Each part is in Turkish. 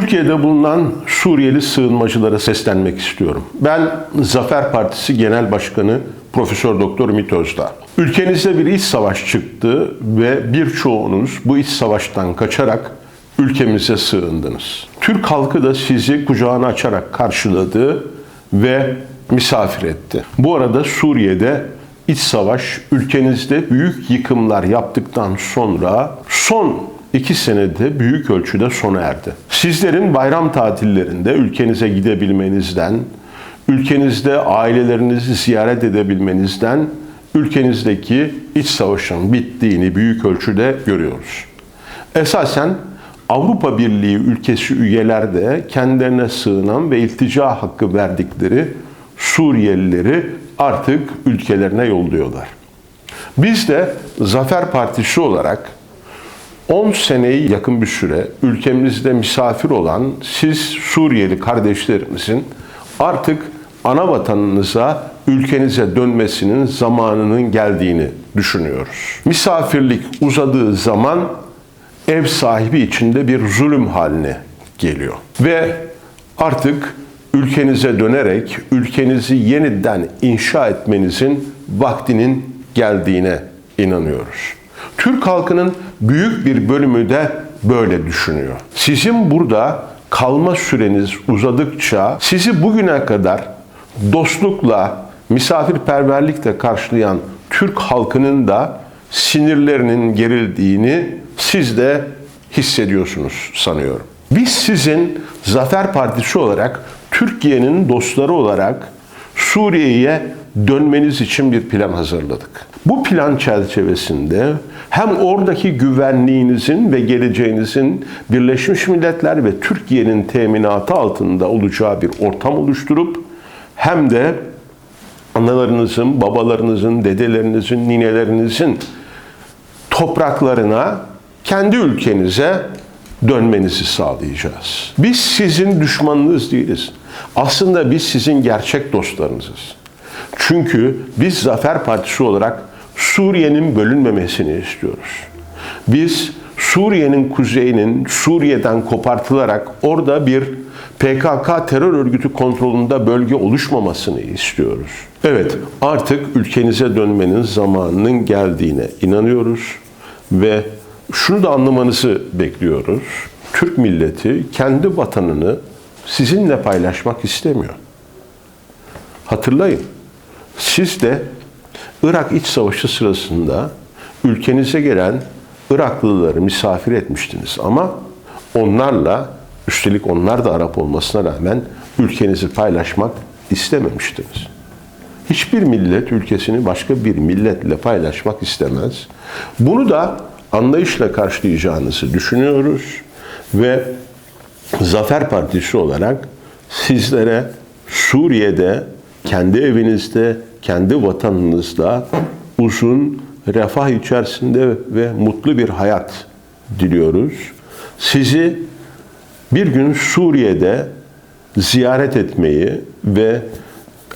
Türkiye'de bulunan Suriyeli sığınmacılara seslenmek istiyorum. Ben Zafer Partisi Genel Başkanı Profesör Doktor Ümit Özdağ. Ülkenizde bir iç savaş çıktı ve birçoğunuz bu iç savaştan kaçarak ülkemize sığındınız. Türk halkı da sizi kucağına açarak karşıladı ve misafir etti. Bu arada Suriye'de iç savaş ülkenizde büyük yıkımlar yaptıktan sonra son iki senede büyük ölçüde sona erdi. Sizlerin bayram tatillerinde ülkenize gidebilmenizden, ülkenizde ailelerinizi ziyaret edebilmenizden ülkenizdeki iç savaşın bittiğini büyük ölçüde görüyoruz. Esasen Avrupa Birliği ülkesi üyeler de kendilerine sığınan ve iltica hakkı verdikleri Suriyelileri artık ülkelerine yolluyorlar. Biz de Zafer Partisi olarak 10 seneyi yakın bir süre ülkemizde misafir olan siz Suriyeli kardeşlerimizin artık ana vatanınıza, ülkenize dönmesinin zamanının geldiğini düşünüyoruz. Misafirlik uzadığı zaman ev sahibi içinde bir zulüm haline geliyor. Ve artık ülkenize dönerek ülkenizi yeniden inşa etmenizin vaktinin geldiğine inanıyoruz. Türk halkının büyük bir bölümü de böyle düşünüyor. Sizin burada kalma süreniz uzadıkça sizi bugüne kadar dostlukla, misafirperverlikle karşılayan Türk halkının da sinirlerinin gerildiğini siz de hissediyorsunuz sanıyorum. Biz sizin Zafer Partisi olarak Türkiye'nin dostları olarak Suriye'ye dönmeniz için bir plan hazırladık. Bu plan çerçevesinde hem oradaki güvenliğinizin ve geleceğinizin Birleşmiş Milletler ve Türkiye'nin teminatı altında olacağı bir ortam oluşturup hem de analarınızın, babalarınızın, dedelerinizin, ninelerinizin topraklarına, kendi ülkenize dönmenizi sağlayacağız. Biz sizin düşmanınız değiliz. Aslında biz sizin gerçek dostlarınızız. Çünkü biz Zafer Partisi olarak Suriye'nin bölünmemesini istiyoruz. Biz Suriye'nin kuzeyinin Suriye'den kopartılarak orada bir PKK terör örgütü kontrolünde bölge oluşmamasını istiyoruz. Evet, artık ülkenize dönmenin zamanının geldiğine inanıyoruz ve şunu da anlamanızı bekliyoruz. Türk milleti kendi vatanını sizinle paylaşmak istemiyor. Hatırlayın. Siz de Irak İç Savaşı sırasında ülkenize gelen Iraklıları misafir etmiştiniz ama onlarla üstelik onlar da Arap olmasına rağmen ülkenizi paylaşmak istememiştiniz. Hiçbir millet ülkesini başka bir milletle paylaşmak istemez. Bunu da anlayışla karşılayacağınızı düşünüyoruz ve Zafer Partisi olarak sizlere Suriye'de kendi evinizde, kendi vatanınızda uzun, refah içerisinde ve mutlu bir hayat diliyoruz. Sizi bir gün Suriye'de ziyaret etmeyi ve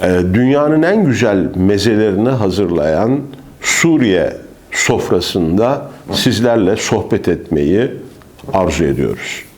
e, dünyanın en güzel mezelerini hazırlayan Suriye sofrasında sizlerle sohbet etmeyi arzu ediyoruz.